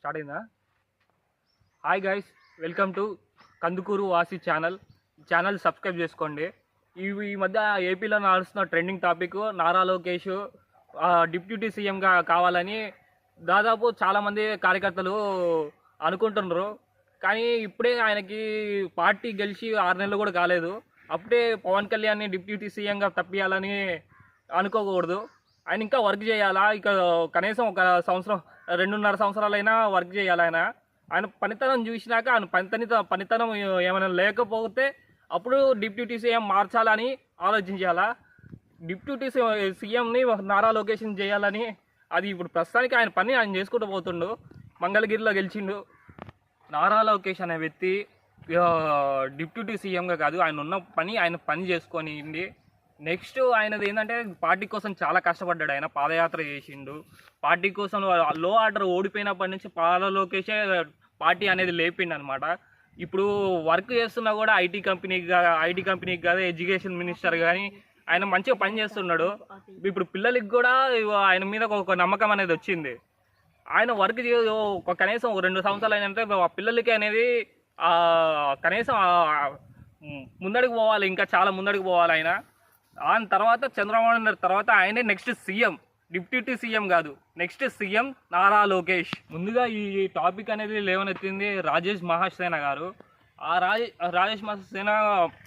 Start అయిందా? Hi guys welcome to Kandukur వాసి channel channel subscribe చేసుకోండి. ఈ ఈ మధ్య ఏపీలో నడుస్తున్న trending topic Nara Lokesh deputy సీఎంగా కావాలని దాదాపు చాలామంది కార్యకర్తలు అనుకుంటున్నారు. కానీ ఇప్పుడే ఆయనకి పార్టీ గెలిచి ఆరు నెలలు కూడా కాలేదు. అప్పుడే పవన్ కళ్యాణ్ని డిప్యూటీ సీఎంగా తప్పియాలని అనుకోకూడదు. ఆయన ఇంకా వర్క్ చేయాలా? ఇక కనీసం ఒక సంవత్సరం రెండున్నర సంవత్సరాలైనా వర్క్ చేయాలి ఆయన. ఆయన పనితనం చూసినాక ఆయన పనితనిత పనితనం ఏమైనా లేకపోతే అప్పుడు డిప్యూటీ సీఎం మార్చాలని ఆలోచించాలా? డిప్యూటీ సీఎంని నారా లొకేషన్ చేయాలని అది ఇప్పుడు ప్రస్తుతానికి ఆయన పని ఆయన చేసుకుంటూ పోతుండు. మంగళగిరిలో గెలిచిండు. నారా లోకేష్ అనే వ్యక్తి డిప్యూటీ సీఎంగా కాదు. ఆయన ఉన్న పని ఆయన పని చేసుకొని నెక్స్ట్ ఆయనది ఏంటంటే పార్టీ కోసం చాలా కష్టపడ్డాడు ఆయన పాదయాత్ర చేసిండు. పార్టీ కోసం లో ఆర్డర్ ఓడిపోయినప్పటి నుంచి పాల లోకేషే పార్టీ అనేది లేపిండు అనమాట ఇప్పుడు వర్క్ చేస్తున్నా కూడా ఐటీ కంపెనీకి ఐటీ కంపెనీకి కాదు ఎడ్యుకేషన్ మినిస్టర్ కానీ ఆయన మంచిగా పని చేస్తున్నాడు. ఇప్పుడు పిల్లలకి కూడా ఆయన మీద ఒక నమ్మకం అనేది వచ్చింది. ఆయన వర్క్ చే ఒక కనీసం ఒక రెండు సంవత్సరాలు అయినంటే ఆ పిల్లలకి అనేది కనీసం ముందడికి ముందడుగు పోవాలి ఇంకా చాలా ముందడుగు పోవాలి ఆయన. ఆయన తర్వాత చంద్రబాబు నాయుడు తర్వాత ఆయనే నెక్స్ట్ సీఎం. డిప్యూటీ సీఎం కాదు. Next CM Nara Lokesh. ముందుగా ఈ టాపిక్ అనేది లేవనెత్తింది రాజేష్ మహాసేన గారు. ఆ రాజే రాజేష్ మహాసేన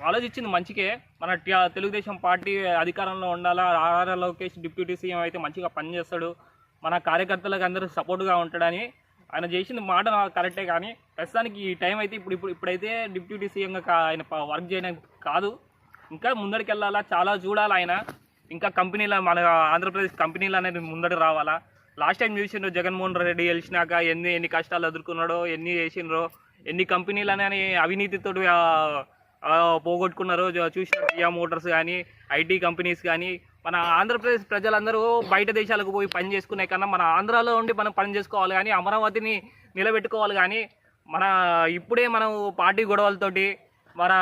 ఆలోచించింది మంచికే. మన తెలుగుదేశం పార్టీ అధికారంలో ఉండాలా? నారా లోకేష్ డిప్యూటీ సీఎం అయితే మంచిగా పనిచేస్తాడు. మన కార్యకర్తలకు అందరూ సపోర్ట్గా ఉంటాడని ఆయన చేసిన మాట కరెక్టే కానీ ప్రస్తుతానికి ఈ టైం అయితే ఇప్పుడు ఇప్పుడు ఇప్పుడైతే డిప్యూటీ సీఎంగా ఆయన వర్క్ చేయడానికి కాదు. ఇంకా ముందరికి వెళ్ళాలా చాలా చూడాలి ఆయన? ఇంకా కంపెనీల మన ఆంధ్రప్రదేశ్ కంపెనీలు అనేది ముందరికి రావాలా? లాస్ట్ టైం చూసిండ్రు జగన్మోహన్ రెడ్డి గెలిచినాక ఎన్ని ఎన్ని కష్టాలు ఎదుర్కొన్నాడో ఎన్ని చేసిండ్రో ఎన్ని కంపెనీలు అని అవినీతితో పోగొట్టుకున్నారో చూసిన జియా మోటార్స్ కానీ ఐటీ కంపెనీస్ కానీ మన ఆంధ్రప్రదేశ్ ప్రజలందరూ బయట దేశాలకు పోయి పని చేసుకునే కన్నా మన ఆంధ్రాలో ఉండి మనం పని చేసుకోవాలి కానీ అమరావతిని నిలబెట్టుకోవాలి కానీ మన ఇప్పుడే మనం పార్టీ గొడవలతోటి మన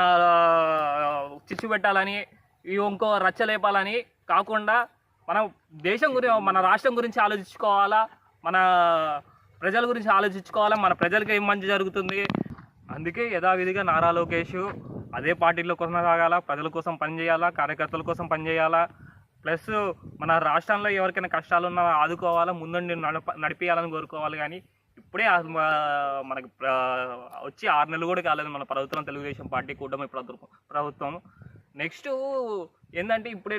చిచ్చు పెట్టాలని ఇంకో రచ్చలేపాలని కాకుండా మనం దేశం గురించి మన రాష్ట్రం గురించి ఆలోచించుకోవాలా? మన ప్రజల గురించి ఆలోచించుకోవాలా? మన ప్రజలకు ఏం మంచి జరుగుతుంది? అందుకే యథావిధిగా నారా లోకేష్ అదే పార్టీలో కొనసాగాల ప్రజల కోసం పనిచేయాలా కార్యకర్తల కోసం పనిచేయాలా ప్లస్ మన రాష్ట్రంలో ఎవరికైనా కష్టాలు ఉన్నా ఆదుకోవాలా ముందుండి నడప నడిపించాలని కోరుకోవాలి కానీ ఇప్పుడే మా- మనకి వచ్చి ఆరు నెలలు కూడా కాలేదు మన ప్రభుత్వం తెలుగుదేశం పార్టీ కూటమి ప్రభుత్వం ప్రభుత్వం. నెక్స్ట్ ఏంటంటే ఇప్పుడే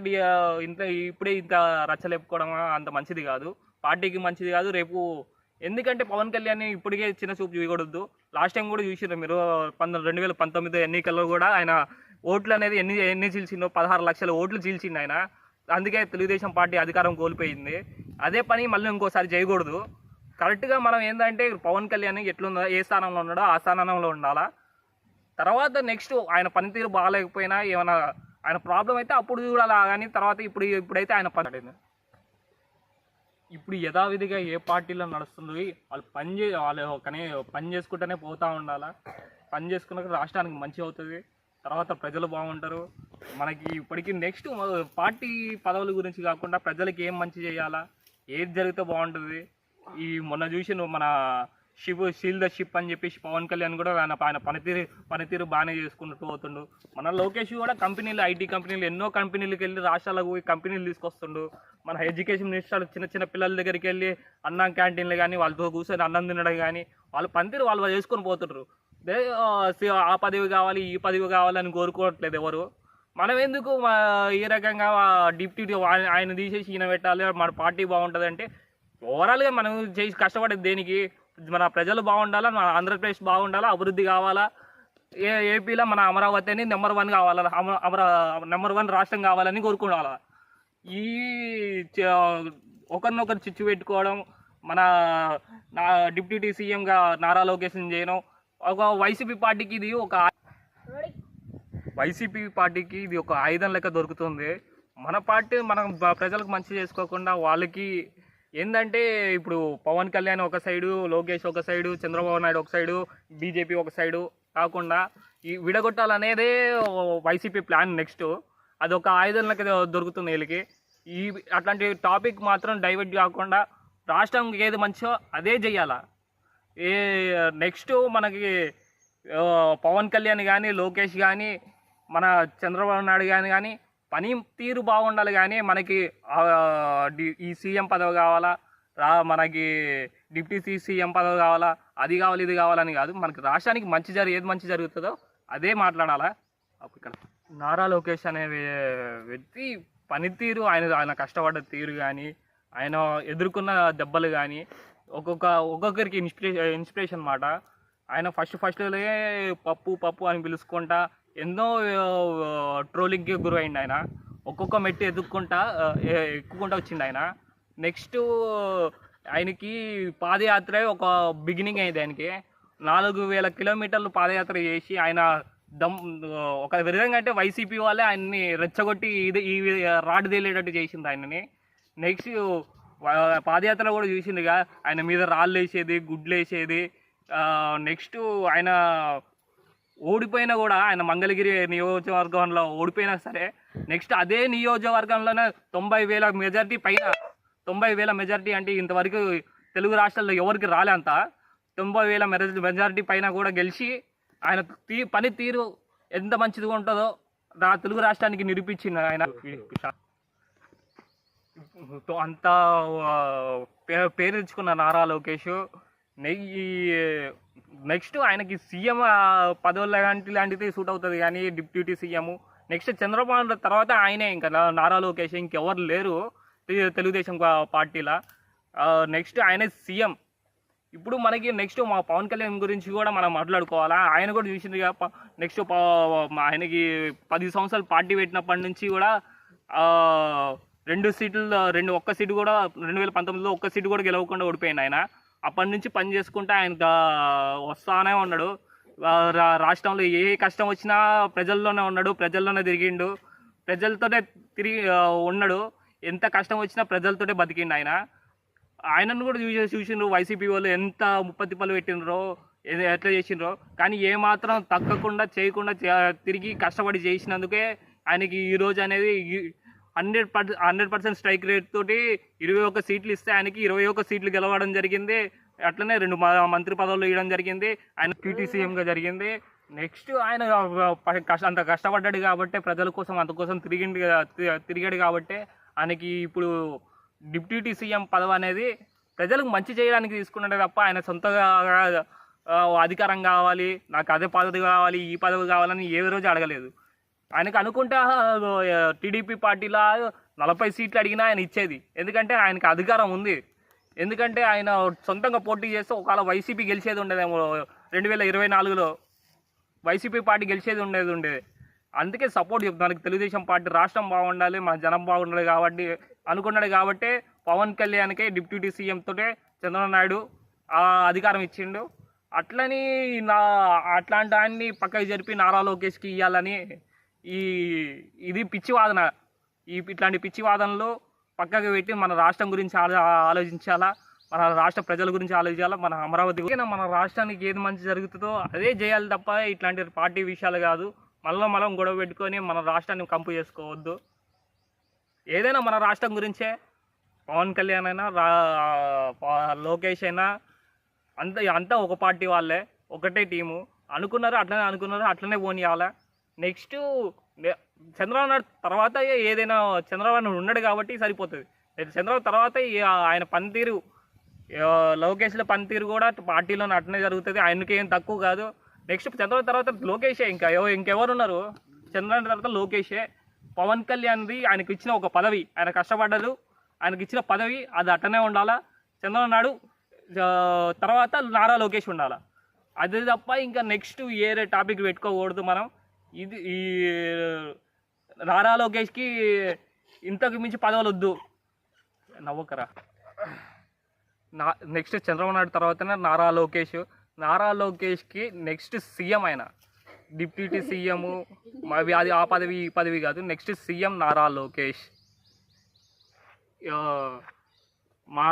ఇంత ఇప్పుడే ఇంత రచ్చలేపుకోవడం అంత మంచిది కాదు. పార్టీకి మంచిది కాదు రేపు ఎందుకంటే పవన్ కళ్యాణ్ ఇప్పటికే చిన్న చూపు చూయకూడదు లాస్ట్ టైం కూడా చూసిర్రు మీరు పంతొమ్మిది రెండు వేల పంతొమ్మిది ఎన్నికల్లో కూడా ఆయన ఓట్లు అనేది ఎన్ని ఎన్ని చీల్చిండో పదహారు లక్షల ఓట్లు చీల్చిండు ఆయన. అందుకే తెలుగుదేశం పార్టీ అధికారం కోల్పోయింది. అదే పని మళ్ళీ ఇంకోసారి చేయకూడదు. కరెక్ట్గా మనం ఏంటంటే పవన్ కళ్యాణ్ ఎట్లుందో ఏ స్థానంలో ఉన్నాడో ఆ స్థానంలో ఉండాలా. తర్వాత నెక్స్ట్ ఆయన పనితీరు బాగాలేకపోయినా ఏమైనా ఆయన ప్రాబ్లం అయితే అప్పుడు చూడాలా కానీ తర్వాత ఇప్పుడు ఇప్పుడైతే ఆయన పని ఇప్పుడు యథావిధిగా ఏ పార్టీలో నడుస్తుంది వాళ్ళు పని చే వాళ్ళు కానీ పని చేసుకుంటూనే పోతూ ఉండాలా. పని చేసుకున్నాక రాష్ట్రానికి మంచి అవుతుంది తర్వాత ప్రజలు బాగుంటారు. మనకి ఇప్పటికి నెక్స్ట్ పార్టీ పదవుల గురించి కాకుండా ప్రజలకి ఏం మంచి చేయాలా ఏది జరిగితే బాగుంటుంది ఈ మొన్న చూసిన మన షిప్ షీల్ ద షిప్ అని చెప్పేసి పవన్ కళ్యాణ్ కూడా ఆయన ఆయన పనితీరు పనితీరు బాగానే చేసుకుంటూ పోతుండు. మన లోకేష్ కూడా కంపెనీలు ఐటీ కంపెనీలు ఎన్నో కంపెనీలకు వెళ్ళి రాష్ట్రాలకు పోయి కంపెనీలు తీసుకొస్తుండు. మన ఎడ్యుకేషన్ మినిస్టర్ చిన్న చిన్న పిల్లల దగ్గరికి వెళ్ళి అన్నం క్యాంటీన్లు కానీ వాళ్ళతో కూర్చొని అన్నం తినడం కానీ వాళ్ళ పనితీరు వాళ్ళు చేసుకొని పోతుండ్రు. ఆ, పదవి కావాలి ఈ పదవి కావాలని కోరుకోవట్లేదు ఎవరు. మనం ఎందుకు ఈ రకంగా డిప్యూటీ ఆయన తీసేసి ఈయన పెట్టాలి మన పార్టీ బాగుంటుంది అంటే ఓవరాల్గా మనం చేసి కష్టపడేది దేనికి? మన ప్రజలు బాగుండాలా? మన ఆంధ్రప్రదేశ్ బాగుండాలా? అభివృద్ధి కావాలా? ఏ ఏపీలో మన అమరావతి అని నెంబర్ వన్ కావాలా? అమ- అమరా నెంబర్ వన్ రాష్ట్రం కావాలని కోరుకోవాలా? ఈ చ- ఒకరినొకరు చిచ్చు పెట్టుకోవడం మన నా డిప్యూటీ సీఎంగా నారా లోకేషన్ చేయడం ఒక వైసీపీ పార్టీకి ఇది ఒక వైసీపీ పార్టీకి ఇది ఒక ఆయుధం లెక్క దొరుకుతుంది. మన పార్టీ మనం ప్రజలకు మంచి చేసుకోకుండా వాళ్ళకి ఏంటంటే ఇప్పుడు పవన్ కళ్యాణ్ ఒక సైడు లోకేష్ ఒక సైడు చంద్రబాబు నాయుడు ఒక సైడు బీజేపీ ఒక సైడు కాకుండా ఈ విడగొట్టాలనేదే వైసీపీ ప్లాన్ నెక్స్ట్. అది ఒక ఆయుధం దొరుకుతుంది వీళ్ళకి. ఈ అట్లాంటి టాపిక్ మాత్రం డైవర్ట్ కాకుండా రాష్ట్రంకి ఏది మంచో అదే చెయ్యాలా ఏ నెక్స్ట్ మనకి పవన్ కళ్యాణ్ కానీ లోకేష్ కానీ మన చంద్రబాబు నాయుడు కానీ కానీ పని తీరు బాగుండాలి కానీ మనకి ఈ సీఎం పదవి కావాలా? రా మనకి డిప్యూటీ సీఎం పదవి కావాలా? అది కావాలి ఇది కావాలని కాదు. మనకి రాష్ట్రానికి మంచి జరిగి ఏది మంచి జరుగుతుందో అదే మాట్లాడాలా? ఇక్కడ. నారా లోకేష్ అనే వ్యక్తి పనితీరు ఆయన ఆయన కష్టపడ్డ తీరు కానీ ఆయన ఎదుర్కొన్న దెబ్బలు కానీ ఒక్కొక్క ఒక్కొక్కరికి ఇన్స్పిరేషన్ ఇన్స్పిరేషన్ మాట. ఆయన ఫస్ట్ ఫస్ట్లే పప్పు పప్పు అని పిలుచుకుంటా ఎన్నో ట్రోలింగ్కి గురైంది ఆయన. ఒక్కొక్క మెట్టు ఎదుక్కుంటా ఎక్కుకుంటా వచ్చిండు ఆయన. నెక్స్ట్ ఆయనకి పాదయాత్ర ఒక బిగినింగ్ అయింది ఆయనకి. నాలుగు వేల కిలోమీటర్లు పాదయాత్ర చేసి ఆయన దమ్ ఒక విధంగా అంటే వైసీపీ వాళ్ళే ఆయన్ని రెచ్చగొట్టి ఇది ఈ రాడ్ తేలేటట్టు చేసింది ఆయనని. నెక్స్ట్ పాదయాత్ర కూడా చూసిందిగా. ఆయన మీద రాళ్ళు వేసేది గుడ్లు వేసేది. నెక్స్ట్ ఆయన ఓడిపోయినా కూడా ఆయన మంగళగిరి నియోజకవర్గంలో ఓడిపోయినా సరే నెక్స్ట్ అదే నియోజకవర్గంలోనే తొంభై వేల మెజార్టీ పైన తొంభై వేల మెజార్టీ అంటే ఇంతవరకు తెలుగు రాష్ట్రాల్లో ఎవరికి రాలే అంత తొంభై వేల మెజార్టీ పైన కూడా గెలిచి ఆయన తీ పని తీరు ఎంత మంచిదిగా ఉంటుందో నా తెలుగు రాష్ట్రానికి నిరూపించింది ఆయన. అంత పే- పేరు తెచ్చుకున్న నారా లోకేష్. నెక్స్ట్ ఆయనకి సీఎం పదవుల లాంటి లాంటిది సూట్ అవుతుంది. కానీ డిప్యూటీ సీఎం. నెక్స్ట్ చంద్రబాబు తర్వాత ఆయనే ఇంకా నారా లోకేష్ ఇంకెవరు లేరు తెలుగుదేశం పార్టీలో. నెక్స్ట్ ఆయనే సీఎం. ఇప్పుడు మనకి నెక్స్ట్ మా పవన్ కళ్యాణ్ గురించి కూడా మనం మాట్లాడుకోవాలా? ఆయన కూడా చూసింది నెక్స్ట్ ఆయనకి పది సంవత్సరాలు పార్టీ పెట్టినప్పటి నుంచి కూడా రెండు సీట్లు రెండు ఒక్క సీటు కూడా రెండు వేల పంతొమ్మిదిలో ఒక్క సీటు కూడా గెలవకుండా ఓడిపోయింది ఆయన. అప్పటి నుంచి పని చేసుకుంటే ఆయన వస్తానే ఉన్నాడు. రా- రాష్ట్రంలో ఏ కష్టం వచ్చినా ప్రజల్లోనే ఉన్నాడు ప్రజల్లోనే తిరిగిండు. ప్రజలతోనే తిరిగి ఉన్నాడు. ఎంత కష్టం వచ్చినా ప్రజలతోనే బతికిండు ఆయన. ఆయనను కూడా చూసి చూసిండ్రు వైసీపీ వాళ్ళు ఎంత ముప్పతి పళ్ళు పెట్టినరో ఏదో ఎట్లా చేసిండ్రో. కానీ ఏమాత్రం తగ్గకుండా చేయకుండా చే- తిరిగి కష్టపడి చేసినందుకే ఆయనకి ఈ రోజు అనేది hundred percent hundred percent strike rate తోటి ఇరవై ఒక్క సీట్లు ఇస్తే ఆయనకి ఇరవై ఒక్క సీట్లు గెలవడం జరిగింది. అట్లనే రెండు మ- మంత్రి పదవులు ఇవ్వడం జరిగింది. ఆయన క్యూటీ సీఎంగా జరిగింది. నెక్స్ట్ ఆయన ప- కష్ట- అంత కష్టపడ్డాడు కాబట్టి ప్రజల కోసం అంత కోసం తిరిగిండు తిరిగాడు కాబట్టి ఆయనకి ఇప్పుడు డిప్యూటీ సీఎం పదవి అనేది ప్రజలకు మంచి చేయడానికి తీసుకున్నాడే తప్ప ఆయన సొంతగా అధికారం కావాలి నాకు అదే పదవి కావాలి ఈ పదవి కావాలని ఏ రోజు అడగలేదు. ఆయనకు అనుకుంటే టీడీపీ పార్టీలో నలభై సీట్లు అడిగినా ఆయన ఇచ్చేది. ఎందుకంటే ఆయనకు అధికారం ఉంది. ఎందుకంటే ఆయన సొంతంగా పోటీ చేస్తే ఒకవేళ వైసీపీ గెలిచేది ఉండేదేమో రెండు వేల ఇరవై నాలుగులో వైసీపీ పార్టీ గెలిచేది ఉండేది ఉండేది. అందుకే సపోర్ట్ చెప్తాను తెలుగుదేశం పార్టీ రాష్ట్రం బాగుండాలి మన జనం బాగుండాలి కాబట్టి అనుకున్నాడు కాబట్టి పవన్ కళ్యాణ్కే డిప్యూటీ సీఎం తోటే చంద్రబాబు నాయుడు ఆ అధికారం ఇచ్చిండు. అట్లని నా అట్లాంటి ఆయన్ని పక్కకి జరిపి నారా లోకేష్కి ఇవ్వాలని ఈ ఇది పిచ్చి వాదన ఈ ఇట్లాంటి పిచ్చి వాదనలు పెట్టి మన రాష్ట్రం గురించి ఆలో ఆలోచించాలా? మన రాష్ట్ర ప్రజల గురించి ఆలోచించాలా? మన అమరావతి మన రాష్ట్రానికి ఏది మంచి జరుగుతుందో అదే చేయాలి తప్ప ఇట్లాంటి పార్టీ విషయాలు కాదు. మళ్ళీ మనం గొడవ పెట్టుకొని మన రాష్ట్రాన్ని కంపు చేసుకోవద్దు. ఏదైనా మన రాష్ట్రం గురించే. పవన్ కళ్యాణ్ అయినా రా లోకేష్ అయినా అంత అంతా ఒక పార్టీ వాళ్ళే. ఒకటే టీము. అనుకున్నారు అట్లనే అనుకున్నారు అట్లనే పోనీయాలా? నెక్స్ట్ చంద్రబాబు నాయుడు తర్వాత ఏదైనా చంద్రబాబు నాయుడు ఉన్నాడు కాబట్టి సరిపోతుంది. చంద్రబాబు తర్వాత ఆయన పనితీరు లోకేష్ల పనితీరు కూడా పార్టీలోనే అట్లనే జరుగుతుంది. ఆయనకి ఏం తక్కువ కాదు. నెక్స్ట్ చంద్రబాబు తర్వాత లోకేషే ఇంకా ఇంకెవరు ఉన్నారు? చంద్రబాబు తర్వాత లోకేషే. పవన్ కళ్యాణ్ది ఆయనకి ఇచ్చిన ఒక పదవి. ఆయన కష్టపడ్డారు ఆయనకి ఇచ్చిన పదవి అది అట్టనే ఉండాలా? చంద్రబాబు నాయుడు తర్వాత నారా లోకేష్ ఉండాలా? అది తప్ప ఇంకా నెక్స్ట్ ఏరే టాపిక్ పెట్టుకోకూడదు మనం. ఇది ఈ నారా లోకేష్కి ఇంతకు మించి పదవులు వద్దు నవ్వకరా. నా నెక్స్ట్ చంద్రబాబు నాయుడు తర్వాతనే నారా లోకేష్. నారా లోకేష్కి నెక్స్ట్ సీఎం ఆయన. డిప్యూటీ సీఎం అది ఆ పదవి ఈ పదవి కాదు. Next CM Nara Lokesh. మా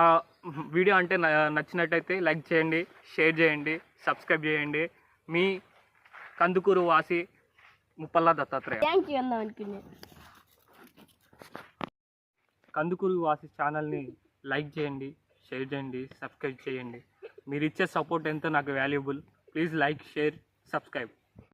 వీడియో అంటే నచ్చినట్టయితే లైక్ చేయండి షేర్ చేయండి సబ్స్క్రైబ్ చేయండి. మీ కందుకూరు వాసి ముప్పల్లా దత్తాత్రేయ. థ్యాంక్ యూ అందాం అనుకున్నాను కందుకూరు వాసి ఛానల్ని లైక్ చేయండి షేర్ చేయండి సబ్స్క్రైబ్ చేయండి. మీరు ఇచ్చే సపోర్ట్ ఎంతో నాకు valuable. Please like share subscribe.